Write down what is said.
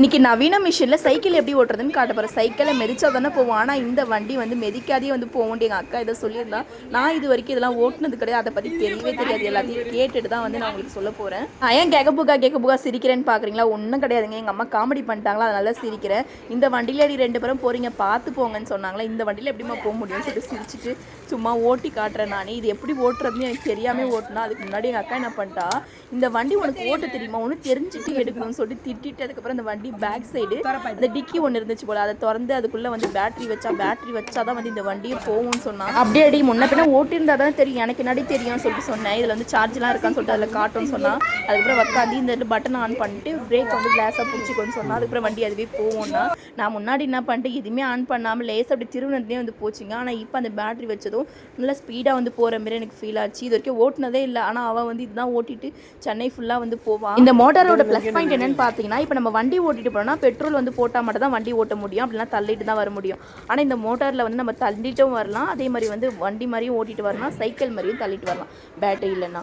இன்னைக்கு நவீன மிஷினில் சைக்கிள் எப்படி ஓட்டுறதுன்னு காட்ட போகிறேன் சைக்கிளை மெதிச்சா தானே போவோம். ஆனால் இந்த வண்டி வந்து மெதிக்காதே வந்து போவோம் எங்கள் அக்கா இதை சொல்லியிருந்தா. நான் இது வரைக்கும் இதெல்லாம் ஓட்டுனது கிடையாது. அதை பற்றி தெரியவே தெரியாது. எல்லாத்தையும் கேட்டுட்டு தான் வந்து நான் உங்களுக்கு சொல்ல போகிறேன் ஏன் கேட்க புக்கா கேட்க புக்கா சிரிக்கிறேன்னு பார்க்குறீங்களா ஒன்றும் கிடையாதுங்க. எங்கள் அம்மா காமெடி பண்ணிட்டாங்களா? அதனால சிரிக்கிறேன். இந்த வண்டியில் அடி ரெண்டு பேரும் போகிறீங்க பார்த்து போங்கன்னு சொன்னாங்களா? இந்த வண்டியில் எப்படிம்மா போக முடியும்னு சொல்லிட்டு சிரிச்சிட்டு சும்மா ஓட்டி காட்டுறேன் நானே. இது எப்படி ஓட்டுறதுன்னு எனக்கு தெரியாமல் ஓட்டினா. அதுக்கு முன்னாடி எங்கள் அக்கா என்ன பண்ணிட்டா இந்த வண்டி உனக்கு ஓட்ட தெரியுமா? ஒன்று தெரிஞ்சுட்டு எடுக்கணும்னு சொல்லிட்டு திட்டிட்டு அதுக்கப்புறம் அந்த வண்டி பேக் சைடு இந்த டிக்கி ஒன்று இருந்துச்சு போல. அதை திறந்து அதுக்குள்ளே வந்து பேட்டரி வச்சா பேட்டரி வச்சா தான் வந்து இந்த வண்டியை போகும்னு சொன்னான் அப்படியே அடி முன்ன பின்ன ஓட்டியிருந்தா தான் தெரியும். எனக்கு என்னடி தெரியும்னு சொல்லிட்டு சொன்னேன். இதில் வந்து சார்ஜ்லாம் இருக்கான்னு சொல்லிட்டு அதில் காட்டும்னு சொன்னா. அதுக்கப்புறம் உட்காந்து இந்த பட்டன் ஆன் பண்ணிட்டு பிரேக் வந்து கிளாஸாக பிடிச்சிக்கோன்னு சொன்னா. அதுக்கப்புறம் வண்டி அதுவே போகும்னா. நான் முன்னாடி என்ன பண்ணிட்டு எதுவுமே ஆன் பண்ணாமல் லேஸ் அப்படி திருவினத்துலேயே வந்து போச்சுங்க. ஆனால் இப்போ அந்த பேட்டரி வச்சதும் நல்லா ஸ்பீடாக வந்து போகிற மாதிரி எனக்கு ஃபீல் ஆச்சு. இது வரைக்கும் ஓட்டுனதே இல்லை. ஆனால் அவன் வந்து இதுதான் ஓட்டிட்டு சென்னை ஃபுல்லாக வந்து போவான். இந்த மோட்டாரோட ப்ளஸ் பாயிண்ட் என்னன்னு பார்த்தீங்கன்னா இப்போ நம்ம வண்டி தள்ளிட்டு போனோம்னா பெட்ரோல் வந்து போட்டால் மட்டும் தான் வண்டி ஓட்ட முடியும். அப்படின்னா தள்ளிட்டு தான் வர முடியும். ஆனால் இந்த மோட்டாரில் வந்து நம்ம தள்ளிட்டும் வரலாம். அதே மாதிரி வந்து வண்டி மாதிரியும் ஓட்டிட்டு வரலாம். சைக்கிள் மாதிரியும் தள்ளிட்டு வரலாம். பேட்டரி இல்லைன்னா.